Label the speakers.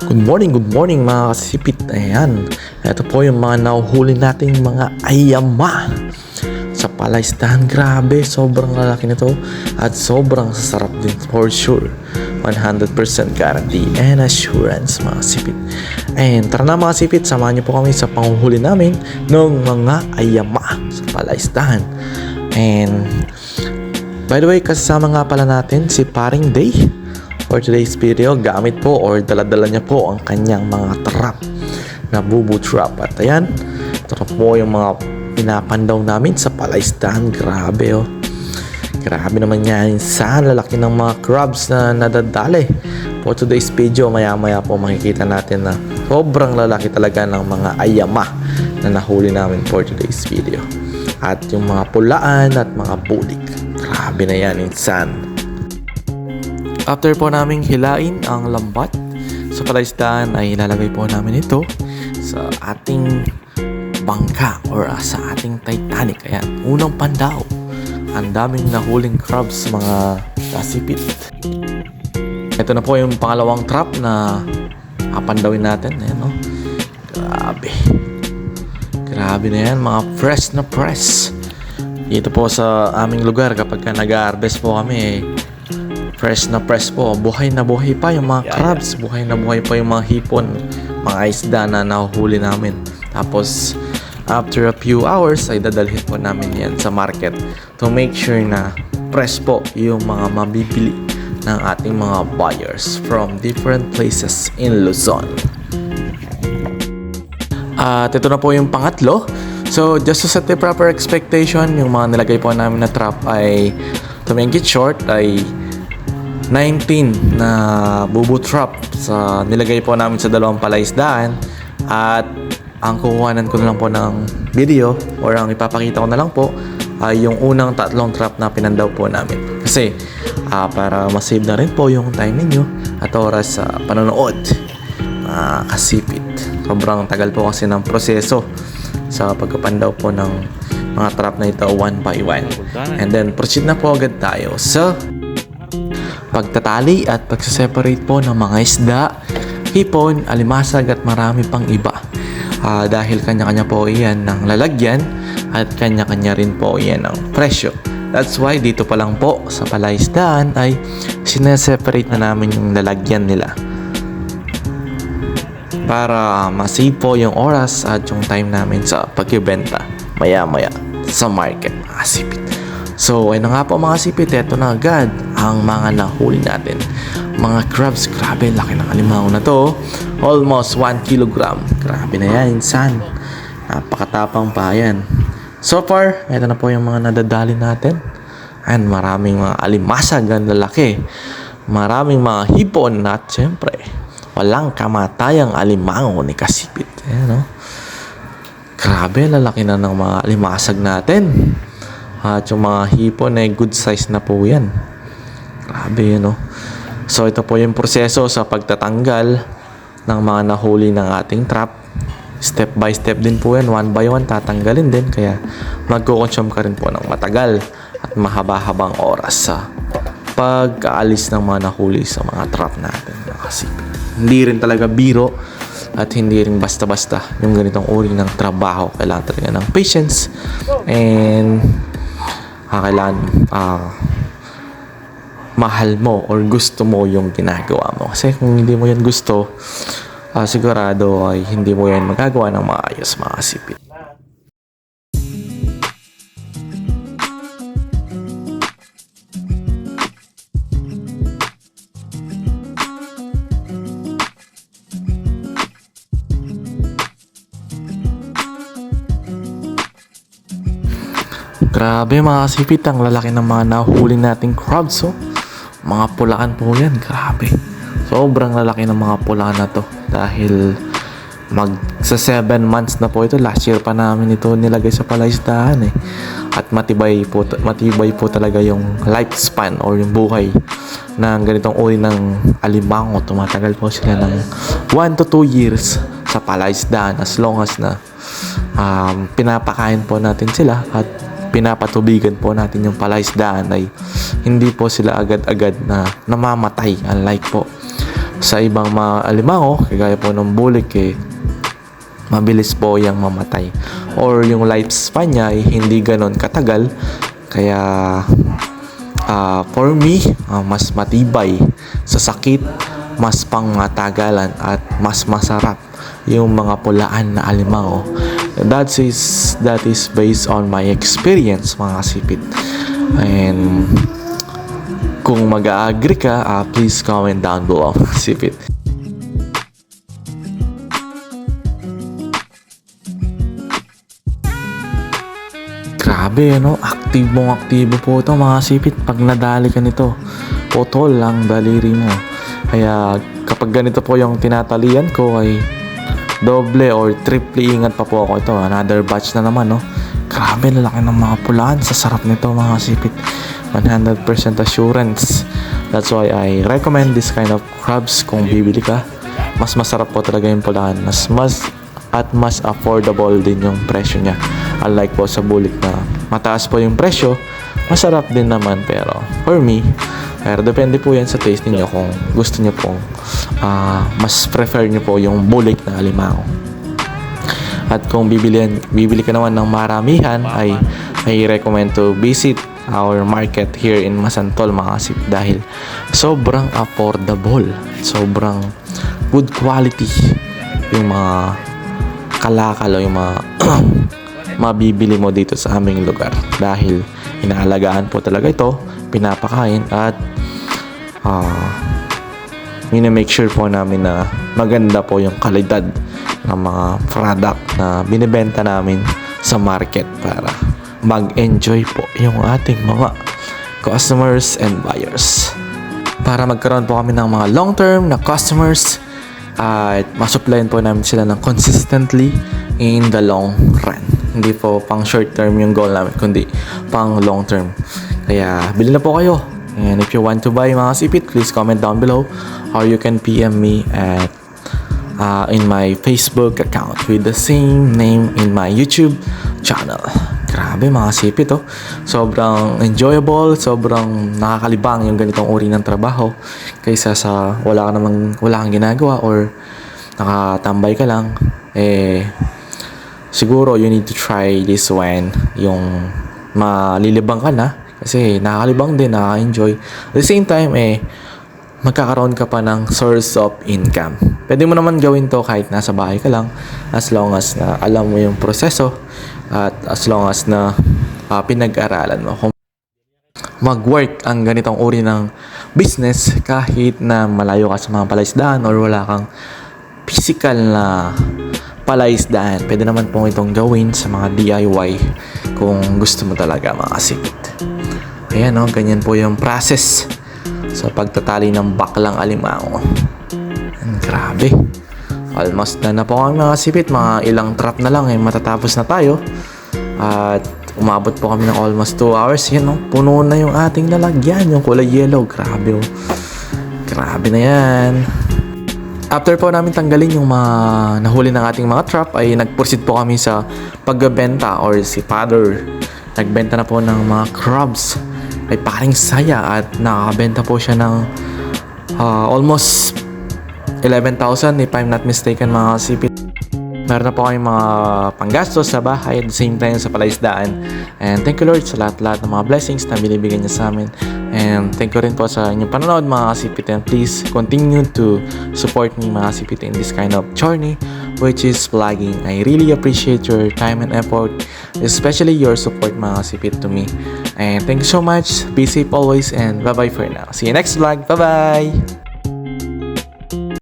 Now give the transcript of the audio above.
Speaker 1: Good morning, good morning mga kasipit. Ayan, ito po yung mga nahuhuli nating mga ayama sa palaisdahan. Grabe, sobrang lalaki nito at sobrang sasarap din for sure. 100% guarantee and assurance mga sipit. And tara na mga sipit, samahan niyo po kami sa panguhuli namin ng mga ayama sa palaisdahan. And by the way, kasama nga pala natin si Paring Day for today's video, gamit po or daladala niya po ang kanyang mga trap na bubu trap. At ayan, ito po yung mga pinapandaw namin sa palaisdahan. Grabe oh. Grabe naman yan. Saan lalaki ng mga crabs na nadadali. For today's video, maya maya po makikita natin na sobrang lalaki talaga ng mga ayama na nahuli namin for today's video. At yung mga pulaan at mga bulik. Grabe na yan, insan. After po naming hilain ang lambat sa palaisdaan ay ilalagay po namin ito sa ating bangka or ah, sa ating Titanic. Ayan, unang pandaw. Ang daming nahuling crabs mga kasipit. Ito na po yung pangalawang trap na apandawin natin. Ayan, no? Grabe. Grabe na yan, mga fresh na fresh. Dito po sa aming lugar kapag ka nag-harvest po kami eh, fresh na fresh po. Buhay na buhay pa yung mga crabs. Buhay na buhay pa yung mga hipon. Mga isda na nahuhuli namin. Tapos, after a few hours, ay dadalhin po namin yan sa market to make sure na fresh po yung mga mabibili ng ating mga buyers from different places in Luzon. At ito na po yung pangatlo. So, just to set the proper expectation, yung mga nilagay po namin na trap ay to make it short ay 19 na bubu trap sa nilagay po namin sa dalawang palaisdaan at ang kukuhanan ko na lang po ng video or ang ipapakita ko na lang po ay yung unang tatlong trap na pinandaw po namin. Kasi ah, para masave na rin po yung time ninyo at oras sa panonood. Ah, kasipit. Sobrang tagal po kasi ng proseso sa pagkapandaw po ng mga trap na ito one by one. And then proceed na po agad tayo sa pagtatali at pagsaseparate po ng mga isda, hipon, alimasag at marami pang iba. Ah, dahil kanya-kanya po iyan ng lalagyan at kanya-kanya rin po iyan ng presyo. That's why dito pa lang po sa palaisdaan ay sineseparate na namin yung lalagyan nila para masave po yung oras at yung time namin sa pagbibenta maya-maya sa market mga sipit. So, ayun na nga po mga sipit, eto na agad ang mga nahuli natin. Mga crabs, grabe, laki ng alimango na to. Almost 1 kilogram. Grabe na yan, insan. Napakatapang pa yan. So far, eto na po yung mga nadadali natin. And maraming mga alimasag ang lalaki. Maraming mga hipon at syempre, walang kamatayang alimango ni Kasipit. Ayan, no? Grabe, lalaki na ng mga alimasag natin. At yung mga hipon ay good size na po yan. Grabe yun, no? So, ito po yung proseso sa pagtatanggal ng mga nahuli ng ating trap. Step by step din po yan. One by one, tatanggalin din. Kaya, magkukonsume ka rin po ng matagal at mahaba-habang oras sa pagkaalis ng mga nahuli sa mga trap natin. Kasi, hindi rin talaga biro at hindi rin basta-basta yung ganitong uri ng trabaho. Kailangan talaga ng patience and ah, kailangan ah, mahal mo or gusto mo yung ginagawa mo. Kasi kung hindi mo yan gusto, ah, sigurado ay hindi mo yan magagawa ng maayos mga kasipit. Grabe mga kasipit, ang lalaki ng mga nahuli nating crabs oh. Mga pulaan po yan, grabe. Sobrang lalaki ng mga pulaan na to. Dahil mag sa 7 months na po ito. Last year pa namin ito nilagay sa palaisdahan eh. At matibay po, matibay po talaga yung lifespan or yung buhay ng ganitong uri ng alimango. Tumatagal po sila ng 1 to 2 years sa palaisdahan as long as na um, pinapakain po natin sila at pinapatubigan po natin yung palaisdaan ay hindi po sila agad-agad na namamatay unlike po sa ibang mga alimango, kagaya po ng bulik eh, mabilis po yung mamatay. Or yung lifespan niya ay hindi ganon katagal. Kaya ah, for me, ah, mas matibay sa sakit, mas pang matagalan at mas masarap yung mga pulaan na alimango. That is that is based on my experience mga sipit. And kung mag-agree ka, ah, please comment down below mga sipit. Grabe, ano? Aktibong aktibo po ito mga sipit. Pag nadali ka nito, putol ang daliri mo. Kaya kapag ganito po yung tinatalian ko ay doble or triple ingat pa po ako ito. Another batch na naman, no? Grabe, lalaki ng mga pulaan. Sa sarap nito mga sipit. 100% assurance. That's why I recommend this kind of crabs kung bibili ka. Mas masarap po talaga yung pulaan. Mas mas at mas affordable din yung presyo niya. Unlike po sa bulik na mataas po yung presyo, masarap din naman pero for me, pero depende po yan sa taste niyo kung gusto niyo pong ah, mas prefer niyo po yung bulik na alimango. At kung bibili, bibili ka naman ng maramihan ay I recommend to visit our market here in Masantol mga kasip dahil sobrang affordable, sobrang good quality yung mga kalakal o yung mga mabibili mo dito sa aming lugar dahil inaalagaan po talaga ito, pinapakain at ah make sure po namin na maganda po yung kalidad ng mga product na binibenta namin sa market para mag-enjoy po yung ating mga customers and buyers. Para magkaroon po kami ng mga long-term na customers at masupplyan po namin sila ng consistently in the long run. Hindi po pang short term yung goal namin, kundi pang long term. Kaya bili na po kayo. And if you want to buy mga sipit, please comment down below or you can PM me at uh, in my Facebook account with the same name in my YouTube channel. Grabe mga sipit oh. Sobrang enjoyable, sobrang nakakalibang yung ganitong uri ng trabaho kaysa sa wala ka namang wala kang ginagawa or nakatambay ka lang eh siguro you need to try this when yung malilibang ka na kasi nakakalibang din, nakaka-enjoy. At the same time, eh, magkakaroon ka pa ng source of income. Pwede mo naman gawin to kahit nasa bahay ka lang as long as na alam mo yung proseso at as long as na ah, pinag-aralan mo. Kung mag-work ang ganitong uri ng business kahit na malayo ka sa mga palaisdaan or wala kang physical na palaisdaan. Pwede naman po itong gawin sa mga DIY kung gusto mo talaga mga kasipit. Ayan o, ganyan po yung process sa pagtatali ng baklang alimango. Ang grabe. Almost na na po kami mga kasipit. Mga ilang trap na lang eh, matatapos na tayo. At umabot po kami ng almost 2 hours. Yan o, puno na yung ating lalagyan. Yung kulay yellow. Grabe o. Grabe na yan. After po namin tanggalin yung mga nahuli ng ating mga trap ay nagproceed po kami sa pagbebenta or si father nagbenta na po ng mga crabs ay paring saya at nakakabenta po siya ng ah, almost 11,000 if I'm not mistaken mga kasipit. Meron na po kayong mga panggastos sa bahay at the same time sa palaisdaan. And thank you Lord sa lahat-lahat ng mga blessings na binibigyan niya sa amin. And thank you rin po sa inyong panonood mga kasipit. And please continue to support me mga kasipit in this kind of journey which is vlogging. I really appreciate your time and effort, especially your support mga kasipit to me. And thank you so much. Be safe always and bye-bye for now. See you next vlog. Bye-bye!